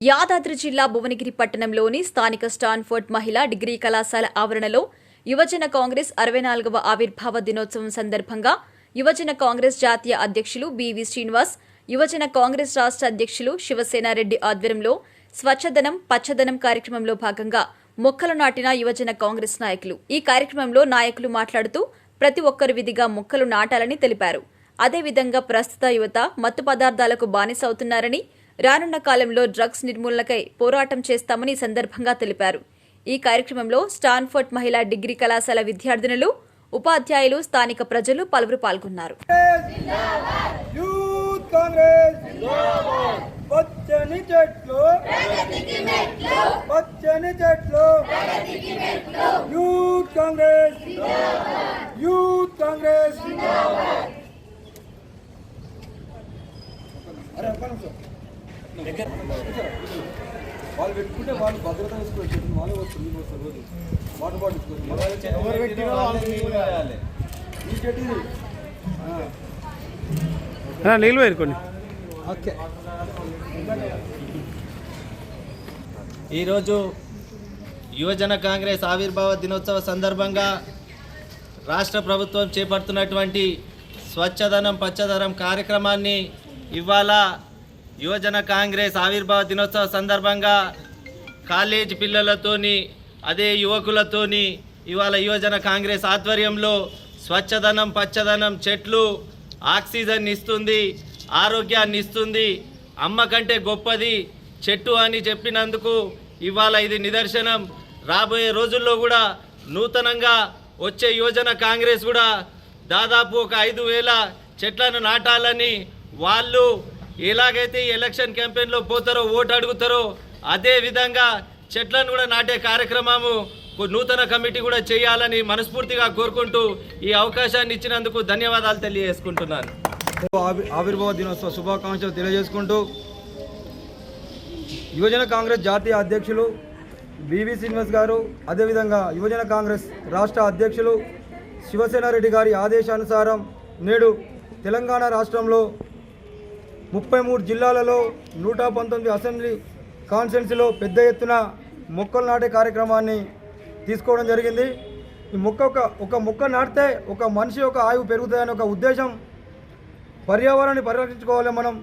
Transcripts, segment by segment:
యాదాద్రి జిల్లా భువనగిరి పట్టణంలోని స్థానిక స్టాన్ఫోర్డ్ మహిళా డిగ్రీ కళాశాల ఆవరణలో యువజన కాంగ్రెస్ అరవై నాలుగవ ఆవిర్భావ దినోత్సవం సందర్భంగా యువజన కాంగ్రెస్ జాతీయ అధ్యక్షులు బివి శ్రీనివాస్ యువజన కాంగ్రెస్ రాష్ట్ర అధ్యక్షులు శివసేనారెడ్డి ఆధ్వర్యంలో స్వచ్ఛదనం పచ్చదనం కార్యక్రమంలో భాగంగా మొక్కలు నాటిన యువజన కాంగ్రెస్ నాయకులు. ఈ కార్యక్రమంలో నాయకులు మాట్లాడుతూ ప్రతి ఒక్కరు విధిగా మొక్కలు నాటాలని తెలిపారు. అదేవిధంగా ప్రస్తుత యువత మత్తు పదార్థాలకు బానిసవుతున్నారని రానున్న కాలంలో డ్రగ్స్ నిర్మూలనకై పోరాటం చేస్తామని ఈ సందర్భంగా తెలిపారు. ఈ కార్యక్రమంలో స్టాన్ఫోర్డ్ మహిళా డిగ్రీ కళాశాల విద్యార్థినులు ఉపాధ్యాయులు స్థానిక ప్రజలు పలువురు పాల్గొన్నారు. యూత్ కాంగ్రెస్ పచ్చని చెట్లు. పచ్చని చెట్లు. యూత్ కాంగ్రెస్ యూత్ కాంగ్రెస్ అరే ఒక్క నిమిషం. వాళ్ళు పెట్టుకుంటే వాళ్ళు భద్రత వేసుకోవచ్చు వాళ్ళు వస్తుంది నీళ్ళు వస్తారు రోజు. వాటర్ బాటిల్స్ నీళ్ళు వేరుకోండి ఓకే. ఈరోజు యువజన కాంగ్రెస్ ఆవిర్భావ దినోత్సవ సందర్భంగా రాష్ట్ర ప్రభుత్వం చేపడుతున్నటువంటి స్వచ్ఛదనం పచ్చదనం కార్యక్రమాన్ని ఇవాళ యువజన కాంగ్రెస్ ఆవిర్భావ దినోత్సవ సందర్భంగా కాలేజ్ పిల్లలతోని అదే యువకులతోని ఇవాళ యువజన కాంగ్రెస్ ఆధ్వర్యంలో స్వచ్ఛదనం పచ్చదనం చెట్లు ఆక్సిజన్ ఇస్తుంది ఆరోగ్యాన్ని ఇస్తుంది. అమ్మ కంటే గొప్పది చెట్టు అని చెప్పినందుకు ఇవాళ ఇది నిదర్శనం. రాబోయే రోజుల్లో కూడా నూతనంగా వచ్చే యువజన కాంగ్రెస్ కూడా దాదాపు ఒక ఐదు వేల చెట్లను నాటాలని వాళ్ళు ఎలాగైతే ఈ ఎలక్షన్ క్యాంపెయిన్లో పోతారో ఓటు అడుగుతారో అదే విధంగా చెట్లను కూడా నాటే కార్యక్రమము ఒక నూతన కమిటీ కూడా చేయాలని మనస్ఫూర్తిగా కోరుకుంటూ ఈ అవకాశాన్ని ఇచ్చినందుకు ధన్యవాదాలు తెలియజేసుకుంటున్నాను. ఆవిర్భావ దినోత్సవ శుభాకాంక్షలు తెలియజేసుకుంటూ యువజన కాంగ్రెస్ జాతీయ అధ్యక్షులు బివి శ్రీనివాస్ గారు అదేవిధంగా యువజన కాంగ్రెస్ రాష్ట్ర అధ్యక్షులు శివసేనారెడ్డి గారి ఆదేశానుసారం నేడు తెలంగాణ రాష్ట్రంలో ముప్పై మూడు జిల్లాలలో నూట పంతొమ్మిది అసెంబ్లీ కాన్స్టిట్యున్సీలో పెద్ద ఎత్తున మొక్కలు నాటే కార్యక్రమాన్ని తీసుకోవడం జరిగింది. ఈ మొక్క ఒక ఒక మొక్క నాటితే ఒక మనిషి యొక్క ఆయువు పెరుగుతుందనే ఒక ఉద్దేశం పర్యావరణాన్ని పరిరక్షించుకోవాలి మనం.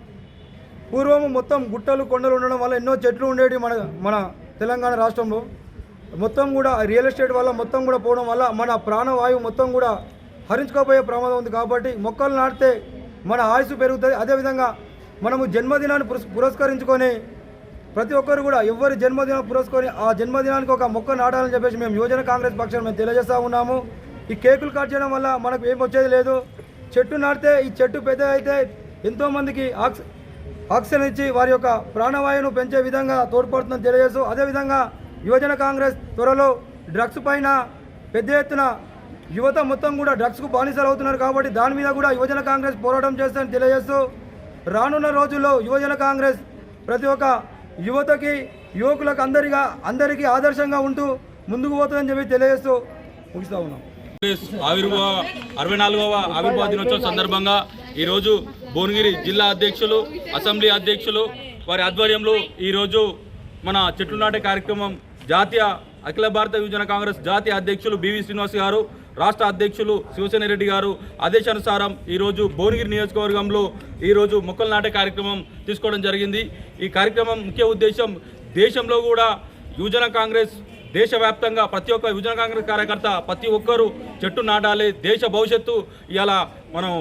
పూర్వము మొత్తం గుట్టలు కొండలు ఉండడం వల్ల ఎన్నో చెట్లు ఉండేవి మన మన తెలంగాణ రాష్ట్రంలో. మొత్తం కూడా రియల్ ఎస్టేట్ వల్ల మొత్తం కూడా పోవడం వల్ల మన ప్రాణవాయువు మొత్తం కూడా హరించుకోపోయే ప్రమాదం ఉంది కాబట్టి మొక్కలు నాటితే మన ఆయుసు పెరుగుతుంది. అదేవిధంగా మనము జన్మదినాన్ని పురస్ పురస్కరించుకొని ప్రతి ఒక్కరు కూడా ఎవరి జన్మదినం పురస్కొని ఆ జన్మదినానికి ఒక మొక్క నాటాలని చెప్పేసి మేము యువజన కాంగ్రెస్ పక్షాన్ని మేము తెలియజేస్తూ ఉన్నాము. ఈ కేకులు కట్ చేయడం వల్ల మనకు ఏం వచ్చేది లేదు. చెట్టు నాటితే ఈ చెట్టు పెద్ద అయితే ఎంతోమందికి ఆక్సి ఆక్సిజన్ ఇచ్చి వారి యొక్క ప్రాణవాయువును పెంచే విధంగా తోడ్పడుతుందని తెలియజేస్తూ అదేవిధంగా యువజన కాంగ్రెస్ త్వరలో డ్రగ్స్ పైన పెద్ద ఎత్తున యువత మొత్తం కూడా డ్రగ్స్కు బానిసలు అవుతున్నారు కాబట్టి దాని మీద కూడా యువజన కాంగ్రెస్ పోరాటం చేస్తుందని తెలియజేస్తూ రానున్న రోజుల్లో యువజన కాంగ్రెస్ ప్రతి ఒక్క యువతకి యువకులకు అందరిగా అందరికీ ఆదర్శంగా ఉంటూ ముందుకు పోతుందని చెప్పి తెలియజేస్తూ ముగిస్తూ ఉన్నాం. ఆవిర్భావ అరవై నాలుగవ ఆవిర్భావ దినోత్సవం సందర్భంగా ఈరోజు భువనగిరి జిల్లా అధ్యక్షులు అసెంబ్లీ అధ్యక్షులు వారి ఆధ్వర్యంలో ఈరోజు మన చెట్లు నాటే కార్యక్రమం జాతీయ అఖిల భారత యువజన కాంగ్రెస్ జాతీయ అధ్యక్షులు బివి శ్రీనివాస్ గారు రాష్ట్ర అధ్యక్షులు శివసేన రెడ్డి గారు ఆదేశానుసారం ఈరోజు భువనగిరి నియోజకవర్గంలో ఈరోజు మొక్కలు నాటే కార్యక్రమం తీసుకోవడం జరిగింది. ఈ కార్యక్రమం ముఖ్య ఉద్దేశం దేశంలో కూడా యువజన కాంగ్రెస్ దేశవ్యాప్తంగా ప్రతి ఒక్క యువజన కాంగ్రెస్ కార్యకర్త ప్రతి ఒక్కరూ చెట్టు నాటాలి దేశ భవిష్యత్తు ఇలా మనం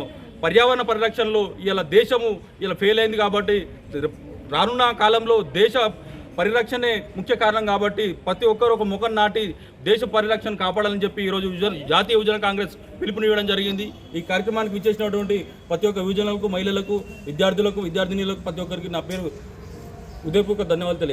పర్యావరణ పరిరక్షణలో ఇలా దేశము ఇలా ఫెయిల్ అయింది కాబట్టి రానున్న కాలంలో దేశ పరిరక్షణే ముఖ్య కారణం కాబట్టి ప్రతి ఒక్కరు ఒక ముఖం నాటి దేశ పరిరక్షణ కాపాడాలని చెప్పి ఈరోజు జాతీయ యువజన కాంగ్రెస్ పిలుపునివ్వడం జరిగింది. ఈ కార్యక్రమానికి విచ్చేసినటువంటి ప్రతి ఒక్క యువజనులకు మహిళలకు విద్యార్థులకు విద్యార్థినిలకు ప్రతి ఒక్కరికి నా పేరు ఉదయపూర్వక ధన్యవాదాలు